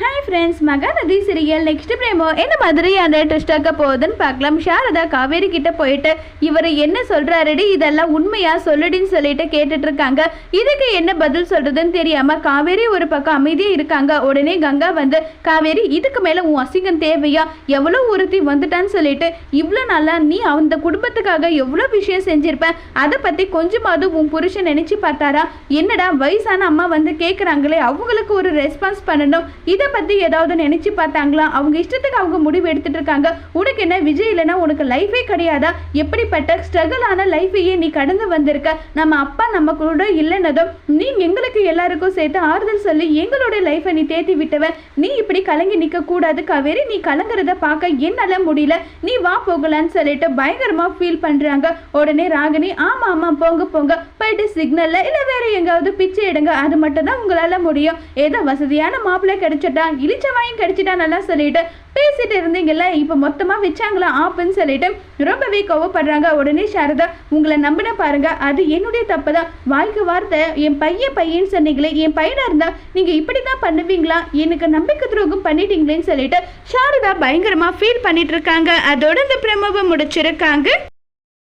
Hi friends Mahanadi serial next promo என்ன மாதிரி அந்த ட்விஸ்ட் ஆக்க போகுதுன்னு பார்க்கலாம். சாரதா காவேரி கிட்ட போயிட்டு இவர் என்ன சொல்றாருடி? இதெல்லாம் உண்மையா சொல்லுடின்னு சொல்லிட்டு கேட்டுட்டு இருக்காங்க இதுக்கு என்ன பதில் சொல்றதுன்னு தெரியாம காவேரி ஒரு பக்கம் அமைதியா இருக்காங்க. உடனே கங்கா வந்து காவேரி இதுக்கு மேல உன் அசிங்கம் தேவையா? எவ்வளோ ஒருத்தி வந்துட்டான்னு சொல்லிட்டு இவ்வளோ நாளா நீ அந்த குடும்பத்துக்காக எவ்வளோ விஷயம் செஞ்சிருப்ப? அதை பத்தி கொஞ்சமாவது உன் புருஷன் நினைச்சு பார்த்தாரா? என்னடா வயசான அம்மா வந்து கேட்குறாங்களே அவங்களுக்கு ஒரு ரெஸ்பான்ஸ் பண்ணணும். இதை பற்றி ஏதாவது நினச்சி பார்த்தாங்களா? அவங்க இஷ்டத்துக்கு அவங்க முடிவு எடுத்துட்டு இருக்காங்க உனக்கு என்ன விஜய் இல்லைன்னா உனக்கு லைஃபே கிடையாதா? எப்படிப்பட்ட ஸ்ட்ரகிளான லைஃபையே நீ கடந்து வந்திருக்க? நம்ம அப்பா நம்ம கூட இல்லைன்னதும் நீ எங்களுக்கு எல்லாருக்கும் சேர்த்து ஆறுதல் சொல்லி எங்களுடைய லைஃப்பை நீ தேத்தி விட்டவன் நீ இப்படி கலங்கி நிக்க கூடாது காவேரி. நீ கலங்குறத பார்க்க என்னால முடியல. நீ வா போகலான்னு சொல்லிட்டு பயங்கரமா ஃபீல் பண்றாங்க. உடனே ராகினி ஆமா ஆமா போங்க போங்க. போயிட்டு சிக்னல்ல இல்ல வேற எங்காவது பிச்சை எடுங்க. அது மட்டும் தான் உங்களால முடியும். ஏதோ வசதியான மாப்பிள்ளை கிடைச்சிட்டா இளிச்சவாயும் கிடைச்சிட்டா நல்லா சொல்லிட்டு பேசிட்டு இருந்தீங்கல்ல இப்போ மொத்தமா வச்சாங்களா ஆப்புன்னு சொல்லிட்டு ரொம்பவே கோவப்படுறாங்க. உடனே சாரதா உங்களை நம்பின பாருங்க அது என்னுடைய தப்பு தான் வாழ்க்கை வார்த்தை என் பையன் பையன் சொன்னீங்களே என் பையனா இருந்தா நீங்க இப்படி தான் பண்ணுவீங்களா? எனக்கு நம்பிக்கை துரோகம் பண்ணிட்டீங்களேன்னு சொல்லிட்டு சாரதா பயங்கரமா ஃபீல் பண்ணிட்டு இருக்காங்க. அதோட இந்த பிரமவை முடிச்சிருக்காங்க.